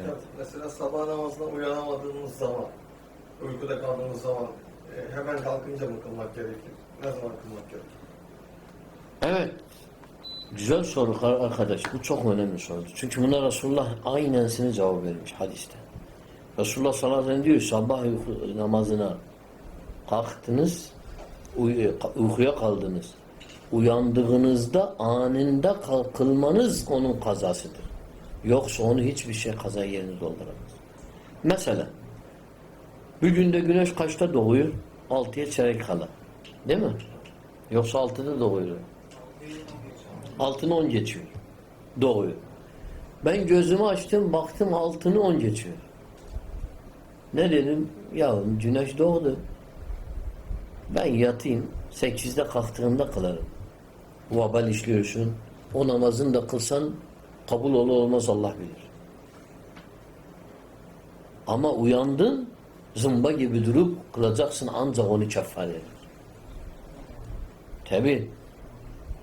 Evet, Mesela sabah namazına uyanamadığımız zaman, uykuda kaldığımız zaman e, hemen kalkınca mı kılmak gerekir? Ne zaman kılmak gerekir? Evet. Güzel soru ar- arkadaş. Bu çok önemli soru. Çünkü buna Resulullah aynensini cevap vermiş hadiste. Resulullah sallallahu aleyhi ve sellem diyor sabah namazına kalktınız, uy- uykuya kaldınız. Uyandığınızda anında kalkılmanız onun kazasıdır. Yoksa onu hiçbir şey kaza yerini dolduramaz. Mesela bir günde güneş kaçta doğuyor? Altıya çeyrek kala. Değil mi? Yoksa altıda doğuyor. Altını on geçiyor. Doğuyor. Ben gözümü açtım baktım altını on geçiyor. Ne dedim? Ya güneş doğdu. Ben yatayım. Sekizde kalktığımda kılarım. Vabal işliyorsun. O namazını da kılsan kabul olur olmaz Allah bilir. Ama uyandın zımba gibi durup kılacaksın ancak onu keffare eder. Tabi.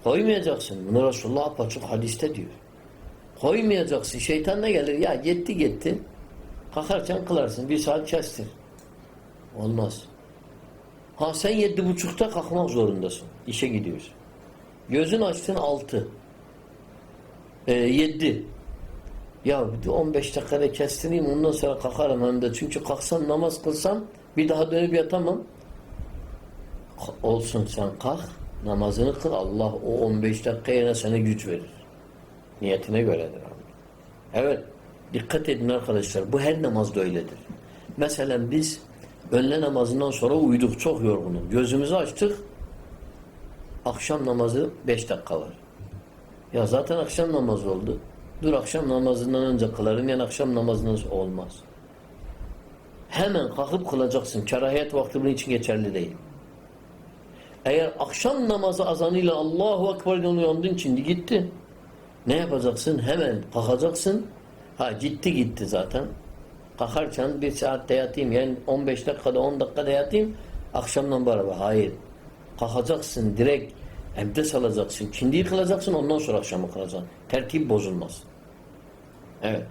Koymayacaksın. Bunu Resulullah apaçık hadiste diyor. Koymayacaksın. Şeytan ne gelir? Ya gitti gitti. Kalkarken kılarsın. Bir saat kestir. Olmaz. Ha sen yedi buçukta kalkmak zorundasın. İşe gidiyorsun. Gözün açtın altı. E, yedi. Ya bir de 15 dakikada kestireyim ondan sonra kalkarım hem de. Çünkü kalksam namaz kılsam bir daha dönüp yatamam. Olsun sen kalk namazını kıl Allah o 15 dakika yine sana güç verir. Niyetine göredir. Evet dikkat edin arkadaşlar bu her namazda öyledir. Mesela biz önle namazından sonra uyuduk çok yorgunum. Gözümüzü açtık akşam namazı 5 dakika var. Ya zaten akşam namazı oldu. Dur akşam namazından önce kılarım yani akşam sonra olmaz. Hemen kalkıp kılacaksın. Kerahiyet vakti bunun için geçerli değil. Eğer akşam namazı azanıyla Allahu Ekber'den uyandın şimdi gitti. Ne yapacaksın? Hemen kalkacaksın. Ha gitti gitti zaten. Kalkarken bir saatte yatayım yani 15 dakikada 10 dakikada yatayım akşamdan beraber. Hayır. Kalkacaksın direkt abdest alacaksın. Kindiyi kılacaksın ondan sonra akşamı kılacaksın. Tertip bozulmaz. Evet.